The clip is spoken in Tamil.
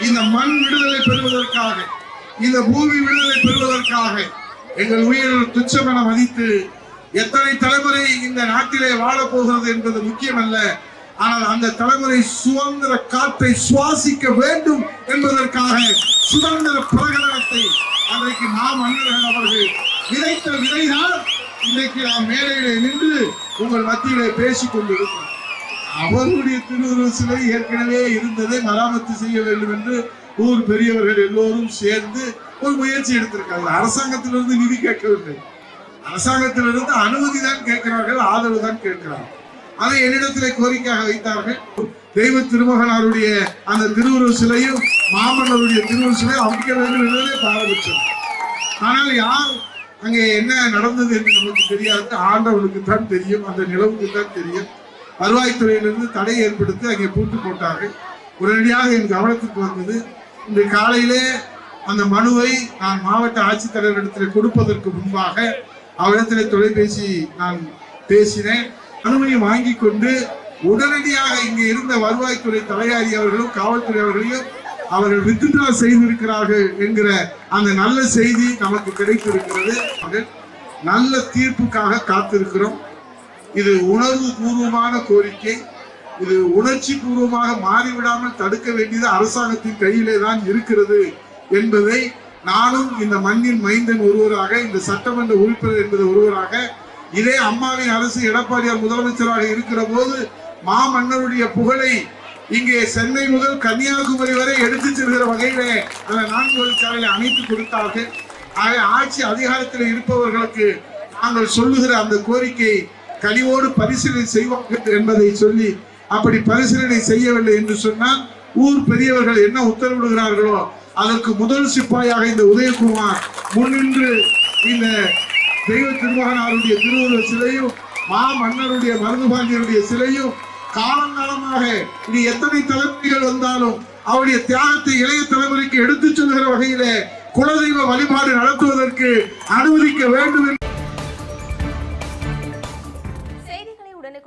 இந்த மண் விடுதலை பெறுவதற்காக இந்த பூமி விடுதலை பெறுவதற்காக எங்கள் உயிர் துச்சமென மதித்து எத்தனை தலைமுறை இந்த நாட்டிலே வாழப்போகிறது என்பது முக்கியமல்ல. ஆனால் அந்த தலைமுறை சுதந்திர காற்றை சுவாசிக்க வேண்டும் என்பதற்காக சுதந்திர பிரகடனத்தை அன்றைக்கு நாம் மன்னர்கள் அவர்கள் விதைத்த விதைதான் இன்றைக்கு நாம் மேலையிலே நின்று உங்கள் மத்தியிலே பேசிக் கொண்டிருக்கிறோம். அவருடைய திருவுருவ சிலை ஏற்கனவே இருந்ததை மராமத்து செய்ய வேண்டும் என்று ஊர் பெரியவர்கள் எல்லோரும் சேர்ந்து ஒரு முயற்சி எடுத்திருக்காங்க அரசாங்கத்திலிருந்து நிதி கேட்கவில்லை. அரசாங்கத்திலிருந்து அனுமதி தான் கேட்கிறார்கள் ஆதரவு தான் கேட்கிறார்கள். அதை என்னிடத்திலே கோரிக்கையாக வைத்தார்கள். தெய்வ திருமகனாருடைய அந்த திருவுருவ சிலையும் மாமன்னருடைய திருவுருவ சிலையும் அமைக்க வேண்டும் என்பதே பாரபட்சம். ஆனால் யார் அங்கே என்ன நடந்தது என்று நமக்கு தெரியாது. ஆண்டவனுக்கு தான் தெரியும் அந்த நிலவுக்கு தான் தெரியும். வருவாய்த்துறையிலிருந்து தடை ஏற்படுத்தி அங்கே பூட்டு போட்டார்கள். உடனடியாக என் கவனத்துக்கு வந்தது இன்று காலையிலே அந்த மனுவை நான் மாவட்ட ஆட்சித்தலைவரிடத்தில் கொடுப்பதற்கு முன்பாக அவரிடத்தில் தொலைபேசி நான் பேசினேன். மனுவை வாங்கி கொண்டு உடனடியாக இங்கே இருந்த வருவாய்த்துறை தலையாரி அவர்களும் காவல்துறை அவர்களையும் அவர்கள் வித்ட்ரா செய்திருக்கிறார்கள் என்கிற அந்த நல்ல செய்தி நமக்கு கிடைத்திருக்கிறது. நல்ல தீர்ப்புக்காக காத்திருக்கிறோம். இது உணர்வு பூர்வமான கோரிக்கை. இது உணர்ச்சி பூர்வமாக மாறிவிடாமல் தடுக்க வேண்டியது அரசாங்கத்தின் கையிலே தான் இருக்கிறது என்பதை நானும் இந்த மண்ணின் மைந்தன் ஒருவராக இந்த சட்டமன்ற உறுப்பினர் என்பது ஒருவராக இதே அம்மாவின் அரசு எடப்பாடியார் முதலமைச்சராக இருக்கிற போது மாமன்னருடைய புகழை இங்கே சென்னை முதல் கன்னியாகுமரி வரை எடுத்து செல்கிற வகையிலே அந்த நான்கு வழிச்சாலையை அமைத்து கொடுத்தார்கள். ஆக ஆட்சி அதிகாரத்தில் இருப்பவர்களுக்கு நாங்கள் சொல்லுகிற அந்த கோரிக்கை கனிவோடு பரிசீலனை செய்வார்கள் என்பதை சொல்லி அப்படி பரிசீலனை செய்யவில்லை என்று சொன்னால் ஊர் பெரியவர்கள் என்ன உத்தரவிடுகிறார்களோ அதற்கு முதல் சிப்பாயாக இந்த உதயகுமார் முன்னின்று இந்த தெய்வ திருமகனாருடைய திருவுருவ சிலையும் மா மன்னருடைய மருதுபாண்டியருடைய சிலையும் காலங்காலமாக இனி எத்தனை தலைமுறைகள் வந்தாலும் அவருடைய தியாகத்தை இளைய தலைமுறைக்கு எடுத்துச் செல்கிற வகையிலே குலதெய்வ வழிபாடு நடத்துவதற்கு அனுமதிக்க வேண்டும் என்று